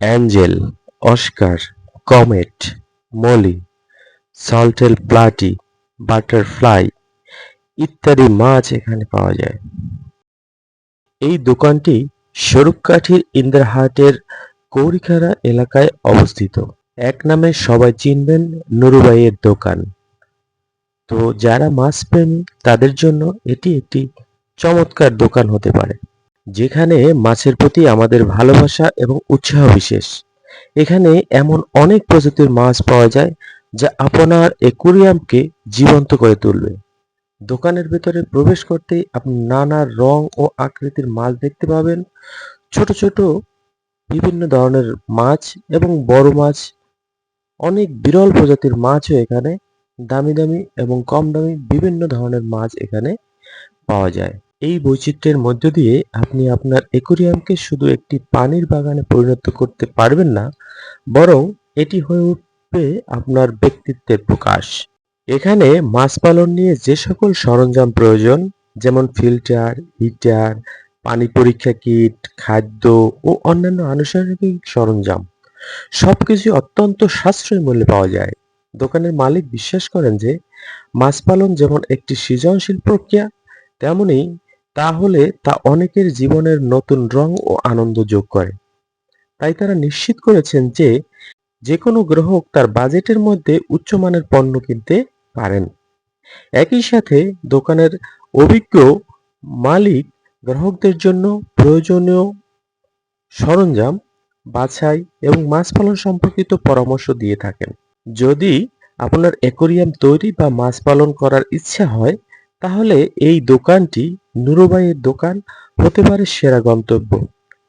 Angel, oscar, comet, molly, সল্টেল platy, butterfly ইত্যাদি মাছ এখানে পাওয়া যায়। এই দোকানটি স্বরূপকাঠির ইন্দ্রহাটের কৌরিখারা এলাকায় অবস্থিত। এক নামে সবাই চিনবেন নুরুবাইয়ের দোকান। তো যারা মাছ প্রেমী, তাদের জন্য এটি একটি চমৎকার দোকান হতে পারে। যেখানে মাছের প্রতি আমাদের ভালোবাসা এবং উৎসাহ বিশেষ। এখানে এমন অনেক প্রজাতির মাছ পাওয়া যায় যা আপনার একুরিয়ামকে জীবন্ত করে তুলবে। দোকানের ভেতরে প্রবেশ করতেই আপনি নানা রং ও আকৃতির মাছ দেখতে পাবেন। ছোট ছোট বিভিন্ন ধরনের মাছ এবং বড় মাছ, অনেক বিরল প্রজাতির মাছও এখানে। দামি দামি এবং কম দামি বিভিন্ন ধরনের মাছ এখানে পাওয়া যায়। এই বৈচিত্র্যের মধ্য দিয়ে আপনি আপনার একুরিয়ামকে শুধু একটি পানির বাগানে পরিণত করতে পারবেন না, বরং এটি হয়ে উঠবে আপনার ব্যক্তিত্বের প্রকাশ। এখানে মাছ পালন নিয়ে যে সকল সরঞ্জাম প্রয়োজন, যেমন ফিল্টার, হিটার, পানি পরীক্ষা কিট, খাদ্য ও অন্যান্য আনুষঙ্গিক সরঞ্জাম, সবকিছু অত্যন্ত সাশ্রয়ী মূল্যে পাওয়া যায়। দোকানের মালিক বিশ্বাস করেন যে, মাছ পালন যেমন একটি সৃজনশীল প্রক্রিয়া, তেমনি তাহলে তা অনেকের জীবনের নতুন রং ও আনন্দ যোগ করে। তাই তারা নিশ্চিত করেছেন যে যে কোনো গ্রাহক তার বাজেটের মধ্যে উচ্চমানের পণ্য কিনতে পারেন। একই সাথে দোকানের অভিজ্ঞ মালিক গ্রাহকদের জন্য প্রয়োজনীয় সরঞ্জাম, বাছাই এবং মাছ পালন সম্পর্কিত পরামর্শ দিয়ে থাকেন। যদি আপনার অ্যাকোরিয়াম তৈরি বা মাছ পালন করার ইচ্ছা হয়, তাহলে এই দোকানটি নুরুবাইয়ের দোকান হতে পারে সেরা গন্তব্য।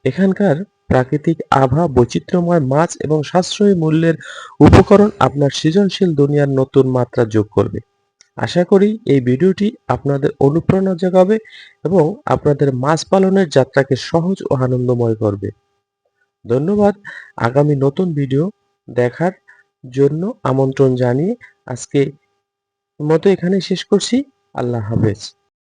এখানকার প্রাকৃতিক আভা, বৈচিত্র্যময় মাছ এবং সাশ্রয়ী মূল্যের উপকরণ আপনার সৃজনশীল দুনিয়ার নতুন মাত্রা যোগ করবে। আশা করি এই ভিডিওটি আপনাদের অনুপ্রেরণা জাগাবে এবং আপনাদের মাছ পালনের যাত্রাকে সহজ ও আনন্দময় করবে। ধন্যবাদ। আগামী নতুন ভিডিও দেখার জন্য আমন্ত্রণ জানিয়ে আজকে মতো এখানে শেষ করছি। আল্লাহ হাফেজ।